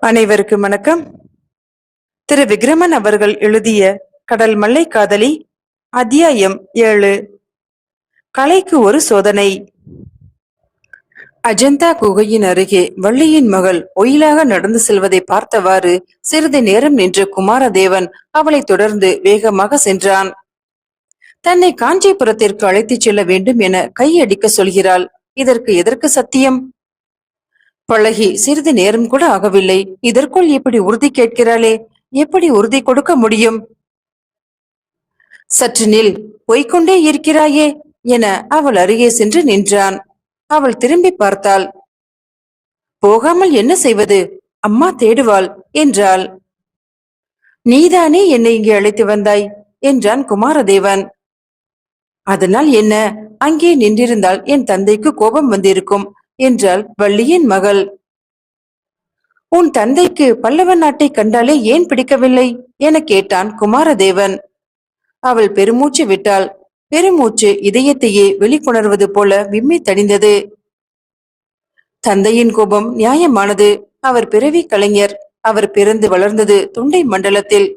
அனைவருக்கும் வணக்கம். திரு விக்ரமன் அவர்கள் எழுதிய கடல் மல்லை காதலி அத்தியாயம் ஏழு. கலைக்கு ஒரு சோதனை. அஜந்தா குகையின் அருகே வள்ளியின் மகள் ஒயிலாக நடந்து செல்வதை பார்த்தவாறு சிறிது நேரம் நின்ற குமாரதேவன் அவளை தொடர்ந்து வேகமாக சென்றான். தன்னை காஞ்சிபுரத்திற்கு அழைத்துச் செல்ல வேண்டும் என கையடிக்க சொல்கிறாள். இதற்கு எதற்கு சத்தியம்? பழகி சிறிது நேரம் கூட ஆகவில்லை. இதற்குள் இப்படி உறுதி கேட்கிறாளே எப்படி உறுதி கொடுக்க முடியும்? சற்று நில் போய்கொண்டே இருக்கிறாயே என அவள் அருகே சென்று நின்றான். அவள் திரும்பி பார்த்தாள். போகாமல் என்ன செய்வது? அம்மா தேடுவாள் என்றாள். நீதானே என்னை இங்கே அழைத்து வந்தாய்? என்றான் குமாரதேவன். அதனால் என்ன? அங்கே நின்றிருந்தால் என் தந்தைக்கு கோபம் வந்திருக்கும். என்றாள் வள்ளியின் மகள். உன் தந்தைக்கு பல்லவ நாட்டை கண்டாலே ஏன் பிடிக்கவில்லை? என கேட்டான் குமாரதேவன். அவள் பெருமூச்சு விட்டாள். பெருமூச்சு இதயத்தையே வெளிக்கொணர்வது போல விம்மி தடிந்தது தந்தையின் கோபம் நியாயமானது. அவர் பிறவி கலைஞர். அவர் பிறந்து வளர்ந்தது துண்டை மண்டலத்தில்.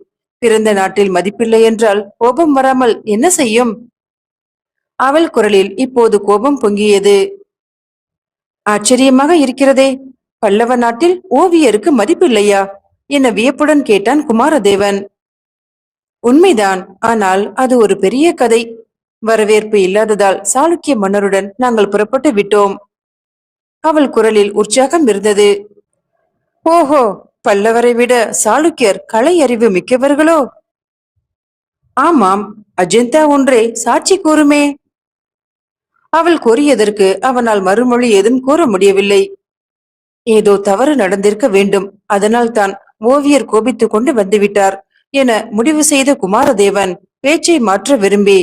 பிறந்த நாட்டில் மதிப்பில்லை என்றால் கோபம் வராமல் என்ன செய்யும்? அவள் குரலில் இப்போது கோபம் பொங்கியது. ஆச்சரியமாக இருக்கிறதே. பல்லவ நாட்டில் ஓவியருக்கு மதிப்பில்லையா என வியப்புடன் கேட்டான் குமாரதேவன். உண்மைதான். ஆனால் அது ஒரு பெரிய கதை. வரவேற்பு இல்லாததால் சாளுக்கிய மன்னருடன் நாங்கள் புறப்பட்டு விட்டோம். அவள் குரலில் உற்சாகம் இருந்தது. ஓஹோ! பல்லவரை விட சாளுக்கியர் கலை அறிவு மிக்கவர்களோ? ஆமாம். அஜந்தா ஒன்றே சாட்சி கூறுமே. அவள் கூறியதற்கு அவனால் மறுமொழி ஏதும் கூற முடியவில்லை. ஏதோ தவறு நடந்திருக்க வேண்டும். அதனால் தான் ஓவியர் கோபித்துக் கொண்டு வந்துவிட்டார் என முடிவு செய்த குமாரதேவன் பேச்சை மாற்ற விரும்பி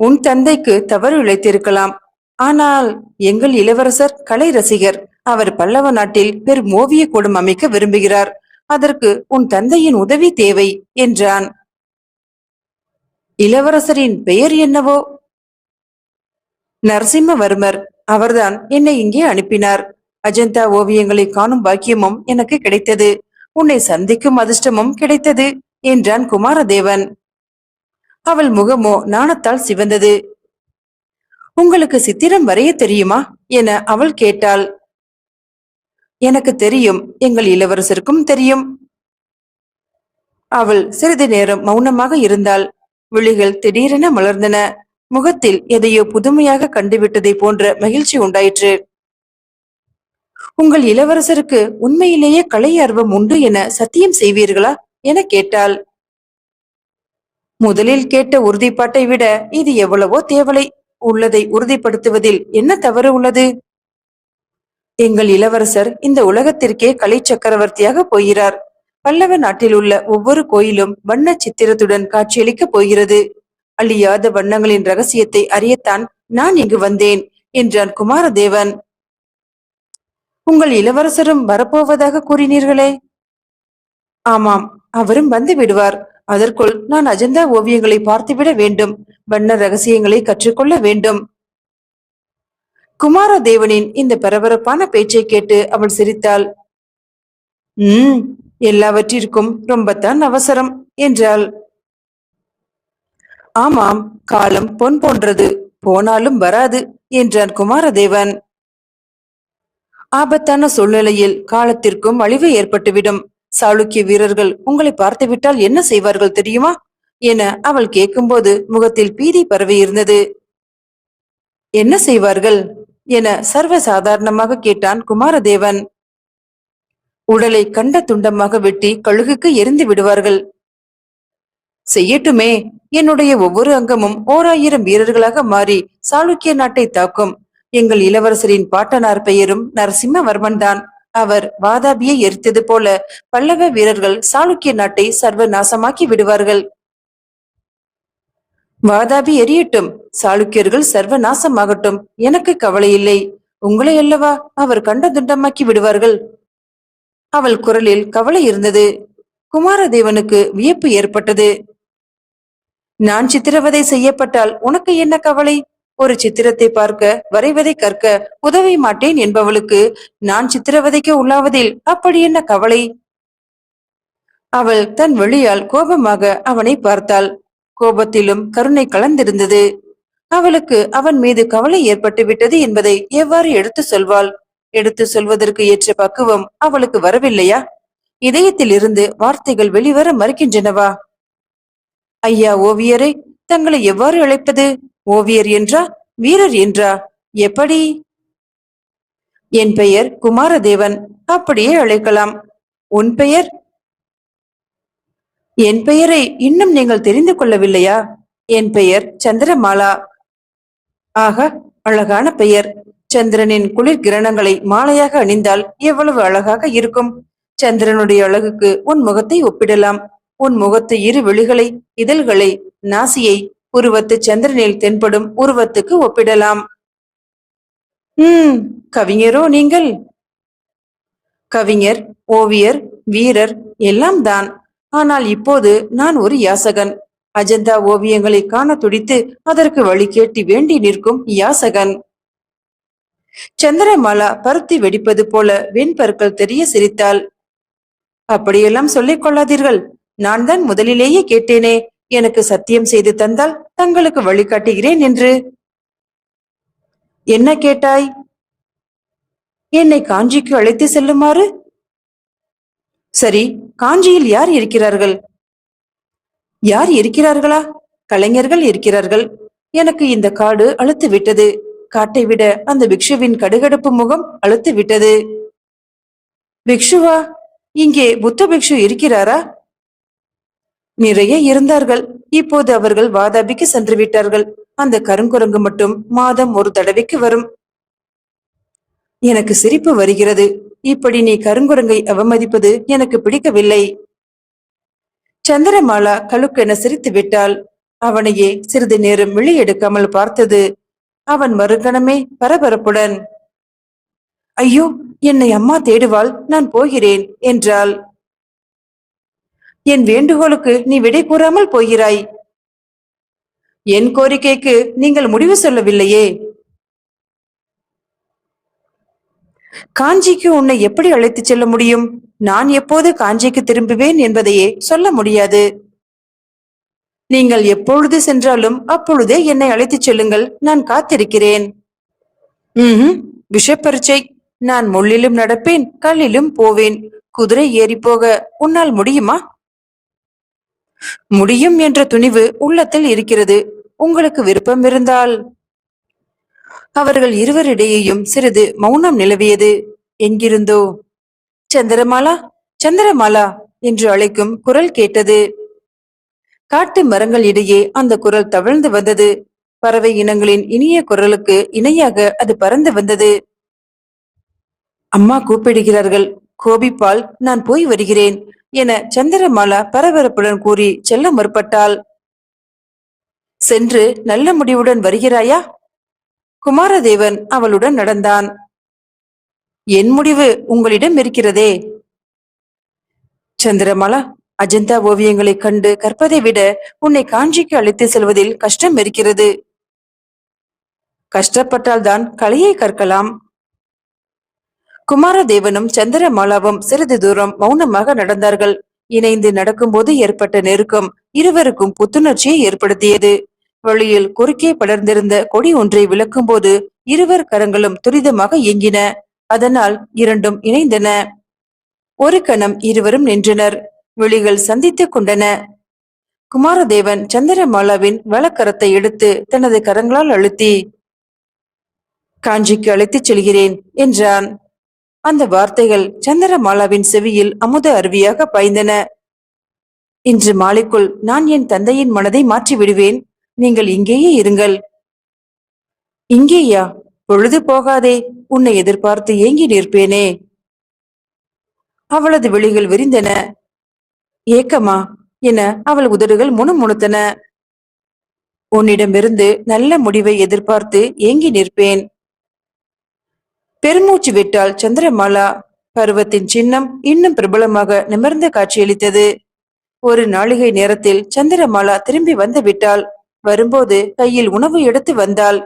உன் தந்தைக்கு தவறு இழைத்திருக்கலாம். ஆனால் எங்கள் இளவரசர் கலை ரசிகர். அவர் பல்லவ நாட்டில் பெரும் ஓவிய கூடம் அமைக்க விரும்புகிறார். அதற்கு உன் தந்தையின் உதவி தேவை என்றான். இளவரசரின் பெயர் என்னவோ நரசிம்மவர்மர் அவர்தான் என்னை இங்கே அனுப்பினார். அஜந்தா ஓவியங்களை காணும் பாக்கியமும் எனக்கு கிடைத்தது. உன்னை சந்திக்கும் அதிர்ஷ்டமும் கிடைத்தது என்றான் குமாரதேவன். அவள் முகமோ நாணத்தால் சிவந்தது. உங்களுக்கு சித்திரம் வரைய தெரியுமா? என அவள் கேட்டாள். எனக்கு தெரியும் எங்கள் இளவரசருக்கும் தெரியும். அவள் சிறிது நேரம் மௌனமாக இருந்தாள். விழிகள் திடீரென மலர்ந்தன. முகத்தில் எதையோ புதுமையாக கண்டுவிட்டதை போன்ற மகிழ்ச்சி உண்டாயிற்று. உங்கள் இளவரசருக்கு உண்மையிலேயே கலை ஆர்வம் உண்டு என சத்தியம் செய்வீர்களா? என கேட்டாள். முதலில் கேட்ட உறுதிப்பாட்டை விட இது எவ்வளவோ தேவலை உள்ளதை உறுதிப்படுத்துவதில் என்ன தவறு உள்ளது? எங்கள் இளவரசர் இந்த உலகத்திற்கே கலை சக்கரவர்த்தியாக போகிறார். பல்லவ நாட்டில் உள்ள ஒவ்வொரு கோயிலும் வண்ண சித்திரத்துடன் காட்சியளிக்கப் போகிறது. அழியாத வண்ணங்களின் ரகசியத்தை அறியத்தான் நான் இங்கு வந்தேன் என்றான் குமாரதேவன். உங்கள் இளவரசரும் வரப்போவதாக கூறினீர்களே? ஆமாம் அவரும் வந்து விடுவார். அதற்குள் நான் அஜந்தா ஓவியங்களை பார்த்துவிட வேண்டும் வண்ண ரகசியங்களை கற்றுக்கொள்ள வேண்டும். குமாரதேவனின் இந்த பரபரப்பான பேச்சை கேட்டு அவள் சிரித்தாள். உம் எல்லாவற்றிற்கும் ரொம்பத்தான் அவசரம் என்றாள். ஆமாம் காலம் பொன் போன்றது போனாலும் வராது என்றான் குமாரதேவன். ஆபத்தான சூழ்நிலையில் காலத்திற்கும் அழிவு ஏற்பட்டுவிடும். சாளுக்கிய வீரர்கள் உங்களை பார்த்துவிட்டால் என்ன செய்வார்கள் தெரியுமா? என அவள் கேட்கும்போது முகத்தில் பீதி பரவி இருந்தது. என்ன செய்வார்கள்? என சர்வ சாதாரணமாக கேட்டான் குமாரதேவன். உடலை கண்ட துண்டமாக வெட்டி கழுகுக்கு எரிந்து விடுவார்கள். செய்யட்டுமே. என்னுடைய ஒவ்வொரு அங்கமும் ஓர் ஆயிரம் வீரர்களாக மாறி சாளுக்கிய நாட்டை தாக்கும். எங்கள் இளவரசரின் பாட்டனார் பெயரும் நரசிம்மவர்மன் தான். அவர் வாதாபியை எரித்தது போல பல்லவ வீரர்கள் சாளுக்கிய நாட்டை சர்வ நாசமாக்கி விடுவார்கள். வாதாபி எரியட்டும். சாளுக்கியர்கள் சர்வ நாசமாகட்டும் எனக்கு கவலை இல்லை உங்களை அல்லவா அவர் கண்ட துண்டமாக்கி விடுவார்கள்? அவள் குரலில் கவலை இருந்தது. குமாரதேவனுக்கு வியப்பு ஏற்பட்டது. நான் சித்திரவதை செய்யப்பட்டால் உனக்கு என்ன கவலை? ஒரு சித்திரத்தை பார்க்க வரைவதை கற்க உதவி மாட்டேன் என்பவளுக்கு நான் சித்திரவதைக்கு உள்ளாவதில் அப்படி என்ன கவலை? அவள் தன் வழியால் கோபமாக அவனை பார்த்தாள். கோபத்திலும் கருணை கலந்திருந்தது. அவளுக்கு அவன் மீது கவலை ஏற்பட்டு விட்டது என்பதை எவ்வாறு எடுத்து சொல்வாள்? எடுத்து சொல்வதற்கு ஏற்ற பக்குவம் அவளுக்கு வரவில்லையா? இதயத்தில் இருந்து வார்த்தைகள் வெளிவர மறுக்கின்றனவா? ஐயா ஓவியரை தங்களை எவ்வாறு அழைப்பது? ஓவியர் என்றா வீரர் என்றா? எப்படி? என் பெயர் குமாரதேவன். அப்படியே அழைக்கலாம். உன் பெயர்? என் பெயரை இன்னும் நீங்கள் தெரிந்து கொள்ளவில்லையா? என் பெயர் சந்திரமாலா. ஆக அழகான பெயர். சந்திரனின் குளிர் கிரணங்களை மாலையாக அணிந்தால் எவ்வளவு அழகாக இருக்கும். சந்திரனுடைய அழகுக்கு உன் முகத்தை ஒப்பிடலாம். உன் முகத்து இரு விழிகளை இதழ்களை நாசியை உருவத்து சந்திரனில் தென்படும் உருவத்துக்கு ஒப்பிடலாம். உம் கவிஞரோ நீங்கள்? கவிஞர் ஓவியர் வீரர் எல்லாம் தான். ஆனால் இப்போது நான் ஒரு யாசகன். அஜந்தா ஓவியங்களை காண துடித்து அதற்கு வழி கேட்டி வேண்டி நிற்கும் யாசகன். சந்திரமாலா பருத்தி வெடிப்பது போல வெண்பற்கள் தெரிய சிரித்தாள். அப்படியெல்லாம் சொல்லிக் கொள்ளாதீர்கள். நான் தான் முதலிலேயே கேட்டேனே எனக்கு சத்தியம் செய்து தந்தால் தங்களுக்கு வழிகாட்டுகிறேன் என்று. என்ன கேட்டாய்? என்னை காஞ்சிக்கு அழைத்து செல்லுமாறு? சரி காஞ்சியில் யார் இருக்கிறார்கள்? யார் இருக்கிறார்களா? கலைஞர்கள் இருக்கிறார்கள். எனக்கு இந்த காடு அழுத்து விட்டது. காட்டை விட அந்த பிக்ஷுவின் கடுகடுப்பு முகம் அழுத்து விட்டது. பிக்ஷுவா இங்கே புத்த பிக்ஷு இருக்கிறாரா? நிறைய இருந்தார்கள். இப்போது அவர்கள் வாதாபிக்கு சென்று விட்டார்கள். அந்த கருங்குரங்கு மட்டும் மாதம் ஒரு தடவைக்கு வரும். எனக்கு சிரிப்பு வருகிறது. இப்படி நீ கருங்குரங்கை அவமதிப்பது எனக்கு பிடிக்கவில்லை. சந்திரமாலா கழுக்கென சிரித்து விட்டாள். அவனையே சிறிது நேரம் விழி எடுக்காமல் பார்த்தது. அவன் மறுகணமே பரபரப்புடன் ஐயோ என்னை அம்மா தேடுவாள் நான் போகிறேன் என்றாள். என் வேண்டுகோளுக்கு நீ விடை கூறாமல் போகிறாய். என் கோரிக்கைக்கு நீங்கள் முடிவு சொல்லவில்லையே. காஞ்சிக்கு உன்னை எப்படி அழைத்துச் செல்ல முடியும்? நான் எப்போது காஞ்சிக்கு திரும்புவேன் என்பதையே சொல்ல முடியாது. நீங்கள் எப்பொழுது சென்றாலும் அப்பொழுதே என்னை அழைத்துச் செல்லுங்கள். நான் காத்திருக்கிறேன். ம் விஷப்பரீட்சை. நான் முள்ளிலும் நடப்பேன் கல்லிலும் போவேன். குதிரை ஏறி போக உன்னால் முடியுமா? முடியும் என்ற துணிவு உள்ளத்தில் இருக்கிறது. உங்களுக்கு விருப்பம் இருந்தால். அவர்கள் இருவரிடையேயும் சிறிது மௌனம் நிலவியது. எங்கிருந்தோ? சந்திரமாலா? சந்திரமாலா? என்று அழைக்கும் குரல் கேட்டது. காட்டு மரங்கள் இடையே அந்த குரல் தவழ்ந்து வந்தது. பறவை இனங்களின் இனிய குரலுக்கு இணையாக அது பறந்து வந்தது. அம்மா கூப்பிடுகிறார்கள். கோபிப்பால் நான் போய் வருகிறேன். என சந்திரமாலா பரபரப்புடன் கூறி செல்ல முற்பட்டாள். சென்று நல்ல முடிவுடன் வருகிறாயா? குமாரதேவன் அவளுடன் நடந்தான். என் முடிவு உங்களிடம் இருக்கிறதே. சந்திரமாலா அஜந்தா ஓவியங்களைக் கண்டு கற்பதை விட உன்னை காஞ்சிக்கு அழைத்து செல்வதில் கஷ்டம் இருக்கிறது. கஷ்டப்பட்டால்தான் கலையை கற்கலாம். குமாரதேவனும் சந்திரமாலாவும் சிறிது தூரம் மௌனமாக நடந்தார்கள். இணைந்து நடக்கும்போது ஏற்பட்ட நெருக்கம் இருவருக்கும் புத்துணர்ச்சியை ஏற்படுத்தியது. வழியில் குறுக்கே படர்ந்திருந்த கொடி ஒன்றை விளக்கும்போது இருவர் கரங்களும் துரிதமாக இயங்கின. அதனால் இரண்டும் இணைந்தன. ஒரு கணம் இருவரும் நின்றனர். விழிகள் சந்தித்துக் கொண்டன. குமாரதேவன் சந்திரமாலாவின் வலக்கரத்தை எடுத்து தனது கரங்களால் அழுத்தி காஞ்சிக்கு அழைத்துச் செல்கிறேன் என்றான். அந்த வார்த்தைகள் சந்திரமாலாவின் செவியில் அமுத அருவியாக பாய்ந்தன. இன்று மாலைக்குள் நான் என் தந்தையின் மனதை மாற்றி விடுவேன். நீங்கள் இங்கேயே இருங்கள். இங்கேயா? பொழுது போகாதே. உன்னை எதிர்பார்த்து ஏங்கி நிற்பேனே. அவளது விழிகள் விரிந்தன. ஏக்கமா? என அவள் உதடுகள் முணுமுணுத்தன. உன்னிடமிருந்து நல்ல முடிவை எதிர்பார்த்து ஏங்கி நிற்பேன். பெருமூச்சு விட்டால் சந்திரமாலா பருவத்தின் சின்னம் இன்னும் பிரபலமாக நிமிர்ந்து காட்சியளித்தது. ஒரு நாளிகை நேரத்தில் சந்திரமாலா திரும்பி வந்து விட்டாள் வரும்போது கையில் உணவு எடுத்து வந்தாள்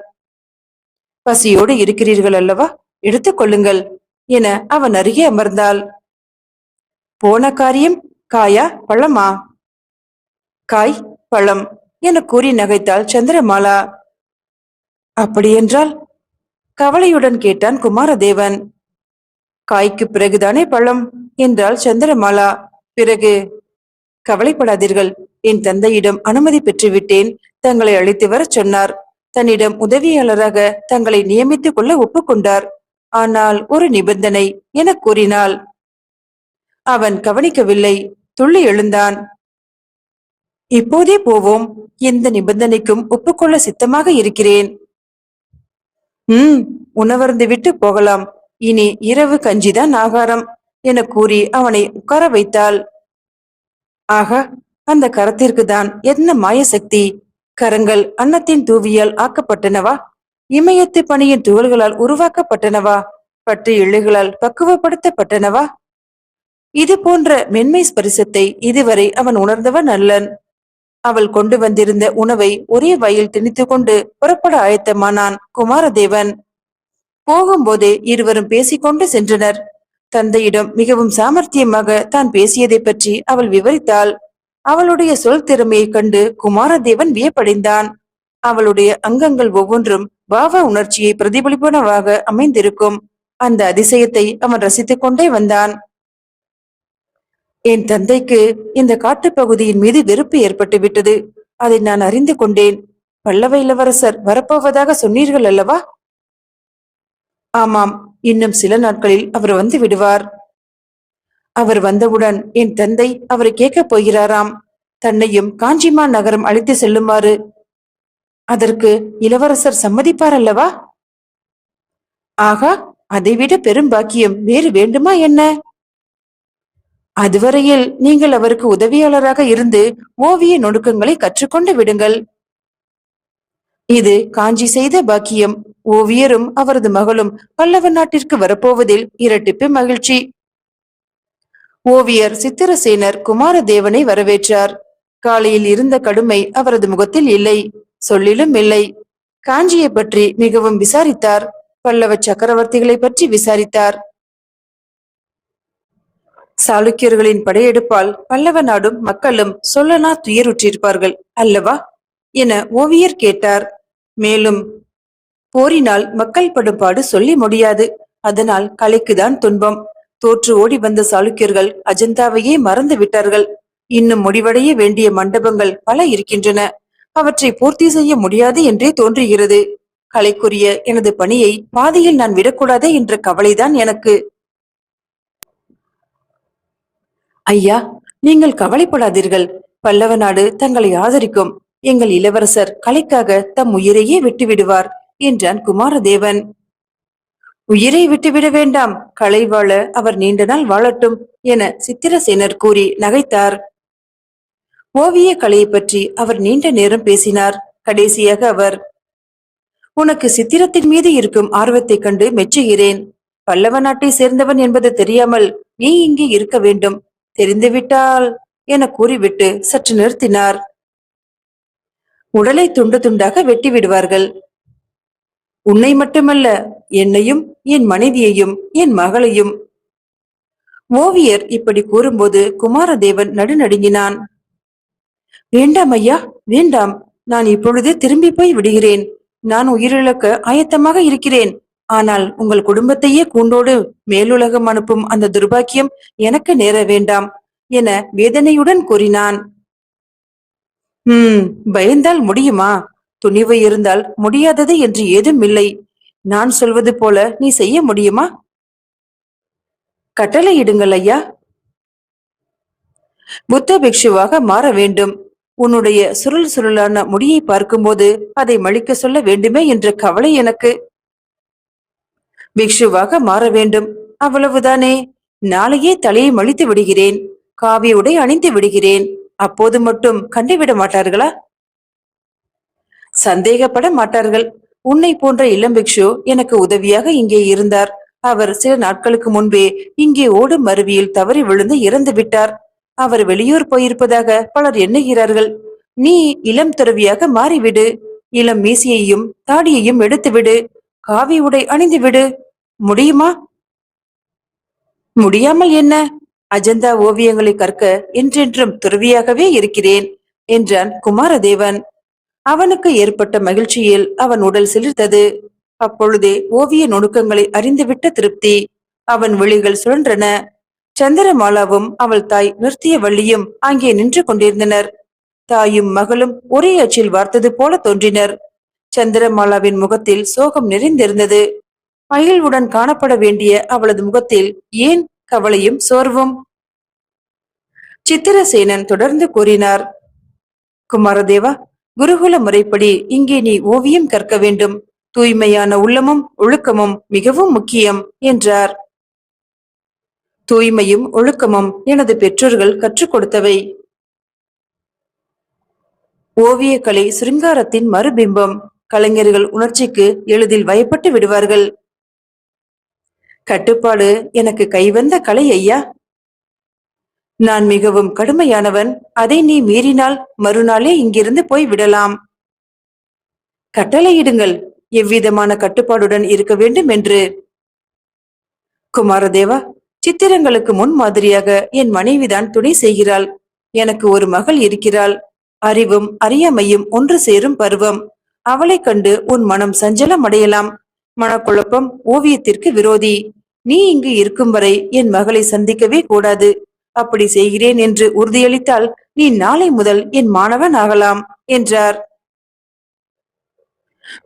பசியோடு இருக்கிறீர்கள் அல்லவா? எடுத்துக் கொள்ளுங்கள் என அவன் அருகே அமர்ந்தாள். போன காரியம் காயா பழமா? காய் பழம் என கூறி நகைத்தாள் சந்திரமாலா. அப்படியென்றால் கவலையுடன் கேட்டான் குமாரதேவன். காய்க்கு பிறகுதானே பழம்? என்றாள் சந்திரமாலா. பிறகு. கவலைப்படாதீர்கள். என் தந்தையிடம் அனுமதி பெற்றுவிட்டேன். தங்களை அழைத்து வரச் சொன்னார். தன்னிடம் உதவியாளராக தங்களை நியமித்துக் கொள்ள ஒப்புக்கொண்டார் ஆனால் ஒரு நிபந்தனை என கூறினாள். அவன் கவனிக்கவில்லை. துள்ளி எழுந்தான். இப்போதே போவோம். எந்த நிபந்தனைக்கும் ஒப்புக்கொள்ள சித்தமாக இருக்கிறேன். ம் உணவருந்து விட்டு போகலாம். இனி இரவு கஞ்சிதான் ஆகாரம் என கூறி அவனை உட்கார வைத்தாள். ஆகா அந்த கரத்திற்கு தான் என்ன மாய சக்தி கரங்கள் அன்னத்தின் தூவியால் ஆக்கப்பட்டனவா? இமயத்து பணியின் துகள்களால் உருவாக்கப்பட்டனவா? பற்று இழைகளால் பக்குவப்படுத்தப்பட்டனவா? இது போன்ற மென்மை ஸ்பரிசத்தை இதுவரை அவன் உணர்ந்தவன் அல்லன். அவள் கொண்டு வந்திருந்த உணவை ஒரே வயல் திணித்துக் கொண்டு புறப்பட ஆயத்தமானான் குமாரதேவன். போகும்போதே இருவரும் பேசிக்கொண்டு சென்றனர். தந்தையிடம் மிகவும் சாமர்த்தியமாக தான் பேசியதை பற்றி அவள் விவரித்தாள். அவளுடைய சொல் திறமையைக் கண்டு குமாரதேவன் வியப்படைந்தான். அவளுடைய அங்கங்கள் ஒவ்வொன்றும் பாவ உணர்ச்சியை பிரதிபலிப்பனவாக அமைந்திருக்கும். அந்த அதிசயத்தை அவன் ரசித்துக் கொண்டே வந்தான். என் தந்தைக்கு இந்த காட்டுப்பகுதியின் மீது வெறுப்பு ஏற்பட்டு விட்டது அதை நான் அறிந்து கொண்டேன். பல்லவ இளவரசர் வரப்போவதாக சொன்னீர்கள் அல்லவா? ஆமாம் இன்னும் சில நாட்களில் அவர் வந்து விடுவார். அவர் வந்தவுடன் என் தந்தை அவரை கேட்கப் போகிறாராம். தன்னையும் காஞ்சிமா நகரம் அழைத்து செல்லுமாறு. அதற்கு இளவரசர் சம்மதிப்பார் அல்லவா? ஆகா அதைவிட பெரும் பாக்கியம் வேறு வேண்டுமா என்ன? அதுவரையில் நீங்கள் அவருக்கு உதவியாளராக இருந்து ஓவிய நுணுக்கங்களை கற்றுக்கொண்டு விடுங்கள். இது காஞ்சி செய்த பாக்கியம். ஓவியரும் அவரது மகளும் பல்லவ நாட்டிற்கு வரப்போவதில் இரட்டிப்பு மகிழ்ச்சி. ஓவியர் சித்திரசேனர் குமாரதேவனை வரவேற்றார். காலையில் இருந்த கடுமை அவரது முகத்தில் இல்லை. சொல்லிலும் இல்லை. காஞ்சியை பற்றி மிகவும் விசாரித்தார். பல்லவ சக்கரவர்த்திகளை பற்றி விசாரித்தார். சாளுக்கியர்களின் படையெடுப்பால் பல்லவ நாடும் மக்களும் சொல்லனா துயருற்றிருப்பார்கள் அல்லவா? என ஓவியர் கேட்டார். மேலும் போரினால் மக்கள் படும் பாடு சொல்லி முடியாது. அதனால் கலைக்குதான் துன்பம். தோற்று ஓடி வந்த சாளுக்கியர்கள் அஜந்தாவையே மறந்து விட்டார்கள். இன்னும் முடிவடைய வேண்டிய மண்டபங்கள் பல இருக்கின்றன. அவற்றை பூர்த்தி செய்ய முடியாது என்றே தோன்றுகிறது. கலைக்குரிய எனது பணியை பாதியில் நான் விடக்கூடாதே என்ற கவலைதான் எனக்கு. ஐயா நீங்கள் கவலைப்படாதீர்கள். பல்லவ நாடு தங்களை ஆதரிக்கும். எங்கள் இளவரசர் கலைக்காக தம் உயிரையே விட்டுவிடுவார் என்றான் குமாரதேவன். உயிரை விட்டுவிட வேண்டாம். கலை வாழ அவர் நீண்ட நாள் வாழட்டும் என சித்திரசேனர் கூறி நகைத்தார். ஓவிய கலையை பற்றி அவர் நீண்ட நேரம் பேசினார். கடைசியாக அவர் உனக்கு சித்திரத்தின் மீது இருக்கும் ஆர்வத்தைக் கண்டு மெச்சுகிறேன். பல்லவ நாட்டை சேர்ந்தவன் என்பது தெரியாமல் நீ இங்கே இருக்க வேண்டும். தெரிந்துவிட்டால் என கூறிவிட்டு சற்று நிறுத்தினார். உடலை துண்டு துண்டாக வெட்டி விடுவார்கள். உன்னை மட்டுமல்ல என்னையும் என் மனைவியையும் என் மகளையும். ஓவியர் இப்படி கூறும்போது குமாரதேவன் நடுநடுங்கினான். வேண்டாம் ஐயா வேண்டாம். நான் இப்பொழுதே திரும்பி போய் விடுகிறேன். நான் உயிரிழக்க ஆயத்தமாக இருக்கிறேன். ஆனால் உங்கள் குடும்பத்தையே கூண்டோடு மேலுலகம் அனுப்பும் அந்த துர்பாக்கியம் எனக்கு நேர வேண்டாம் என வேதனையுடன் கூறினான். ஹம் பயந்தால் முடியுமா? துணிவு இருந்தால் முடியாதது என்று ஏதும் இல்லை. நான் சொல்வது போல நீ செய்ய முடியுமா? கட்டளை இடுங்கள் ஐயா. புத்த பிக்ஷுவாக மாற வேண்டும். உன்னுடைய சுருள் சுருளான முடியை பார்க்கும்போது அதை மழிக்க சொல்ல வேண்டுமே என்ற கவலை எனக்கு. பிக்ஷுவாக மாற வேண்டும். அவ்வளவுதானே? நாளையே தலையை மழித்து விடுகிறேன். காவி உடை அணிந்து விடுகிறேன். அப்போது மட்டும் கண்டுவிட மாட்டார்களா? சந்தேகப்பட மாட்டார்கள். உன்னை போன்ற இளம் பிக்ஷு எனக்கு உதவியாக இங்கே இருந்தார். அவர் சில நாட்களுக்கு முன்பே இங்கே ஓடும் அருவியில் தவறி விழுந்து இறந்து விட்டார். அவர் வெளியூர் போயிருப்பதாக பலர் எண்ணுகிறார்கள். நீ இளம் துறவியாக மாறிவிடு. இளம் மீசியையும் தாடியையும் எடுத்துவிடு. காவி உடை அணிந்து விடு. முடியுமா? முடியாமல் என்ன? அஜந்தா ஓவியங்களை கற்க என்றென்றும் துறவியாகவே இருக்கிறேன் என்றான் குமாரதேவன். அவனுக்கு ஏற்பட்ட மகிழ்ச்சியில் அவன் உடல் சிலிர்த்தது. அப்பொழுதே ஓவிய நுணுக்கங்களை அறிந்துவிட்ட திருப்தி. அவன் விழிகள் சுழன்றன. சந்திரமாலாவும் அவள் தாய் நிறுத்திய வள்ளியும் அங்கே நின்று கொண்டிருந்தனர். தாயும் மகளும் ஒரே அச்சில் வார்த்தது போல தோன்றினர். சந்திரமாலாவின் முகத்தில் சோகம் நிறைந்திருந்தது. மகிழ்வுடன் காணப்பட வேண்டிய அவளது முகத்தில் ஏன் கவலையும் சோர்வும்? சித்திரசேனன் தொடர்ந்து கூறினார் குமாரதேவா குருகுல முறைப்படி இங்கே நீ ஓவியம் கற்க வேண்டும். தூய்மையான உள்ளமும் ஒழுக்கமும் மிகவும் முக்கியம் என்றார். தூய்மையும் ஒழுக்கமும் எனது பெற்றோர்கள் கற்றுக் கொடுத்தவை. ஓவியக்கலை சிருங்காரத்தின் மறுபிம்பம் கலைஞர்கள் உணர்ச்சிக்கு எளிதில் வயப்பட்டு விடுவார்கள். கட்டுப்பாடு எனக்கு கைவந்த கலை ஐயா. நான் மிகவும் கடுமையானவன் அதை நீ மீறினால் மறுநாளே இங்கிருந்து போய் விடலாம். கட்டளையிடுங்கள் எவ்விதமான கட்டுப்பாடுடன் இருக்க வேண்டும் என்று. குமாரதேவா சித்திரங்களுக்கு முன் மாதிரியாக என் மனைவிதான் துணை செய்கிறாள். எனக்கு ஒரு மகள் இருக்கிறாள். அறிவும் அறியாமையும் ஒன்று சேரும் பருவம். அவளைக் கண்டு உன் மனம் சஞ்சலம் அடையலாம் மனக்குழப்பம் ஓவியத்திற்கு விரோதி. நீ இங்கு இருக்கும் வரை என் மகளை சந்திக்கவே கூடாது. அப்படி செய்கிறேன் என்று உறுதியளித்தால் நீ நாளை முதல் என் மாணவன் ஆகலாம் என்றார்.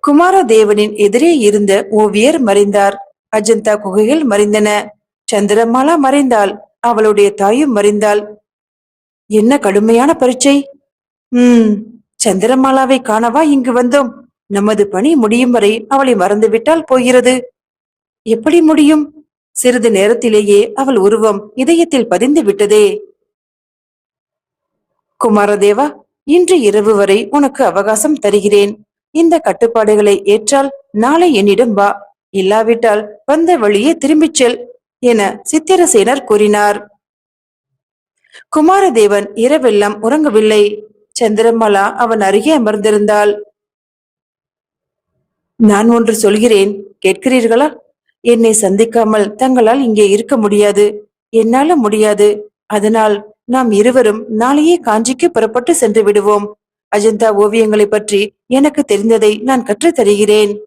குமாரதேவனின் எதிரே இருந்த ஓவியர் மறைந்தார். அஜந்தா குகைகள் மறைந்தன. சந்திரமாலா மறைந்தாள். அவளுடைய தாயும் மறைந்தாள். என்ன கடுமையான பரீட்சை? உம். சந்திரமாலாவை காணவா இங்கு வந்தோம். நமது பணி முடியும் வரை அவளை மறந்துவிட்டால் போகிறது. எப்படி முடியும்? சிறிது நேரத்திலேயே அவள் உருவம் இதயத்தில் பதிந்து விட்டதே. குமாரதேவா இன்று இரவு வரை உனக்கு அவகாசம் தருகிறேன். இந்த கட்டுப்பாடுகளை ஏற்றால் நாளை என்னிடம் வா. இல்லாவிட்டால் வந்த வழியே திரும்பிச் செல் என சித்திரசேனர் கூறினார். குமாரதேவன் இரவெல்லாம் உறங்கவில்லை. சந்திரமாலா அவன் அருகே அமர்ந்திருந்தாள். நான் ஒன்று சொல்கிறேன் கேட்கிறீர்களா? என்னை சந்திக்காமல் தங்களால் இங்கே இருக்க முடியாது. என்னால முடியாது. அதனால் நாம் இருவரும் நாளையே காஞ்சிக்கு புறப்பட்டு சென்று விடுவோம். அஜந்தா ஓவியங்களை பற்றி எனக்கு தெரிந்ததை நான் கற்றுத் தருகிறேன்.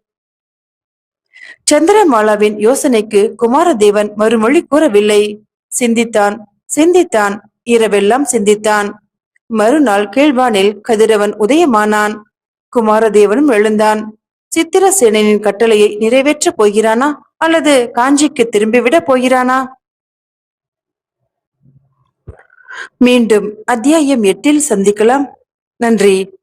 சந்திரமாலாவின் யோசனைக்கு குமாரதேவன் மறுமொழி கூறவில்லை. சிந்தித்தான் சிந்தித்தான் இரவெல்லாம் சிந்தித்தான். மறுநாள் கீழ்வானில் கதிரவன் உதயமானான். குமாரதேவனும் எழுந்தான். சித்திரசேனனின் கட்டளையை நிறைவேற்றப் போகிறானா? அல்லது காஞ்சிக்கு திரும்பிவிடப் போகிறானா? மீண்டும் அத்தியாயம் எட்டில் சந்திக்கலாம். நன்றி.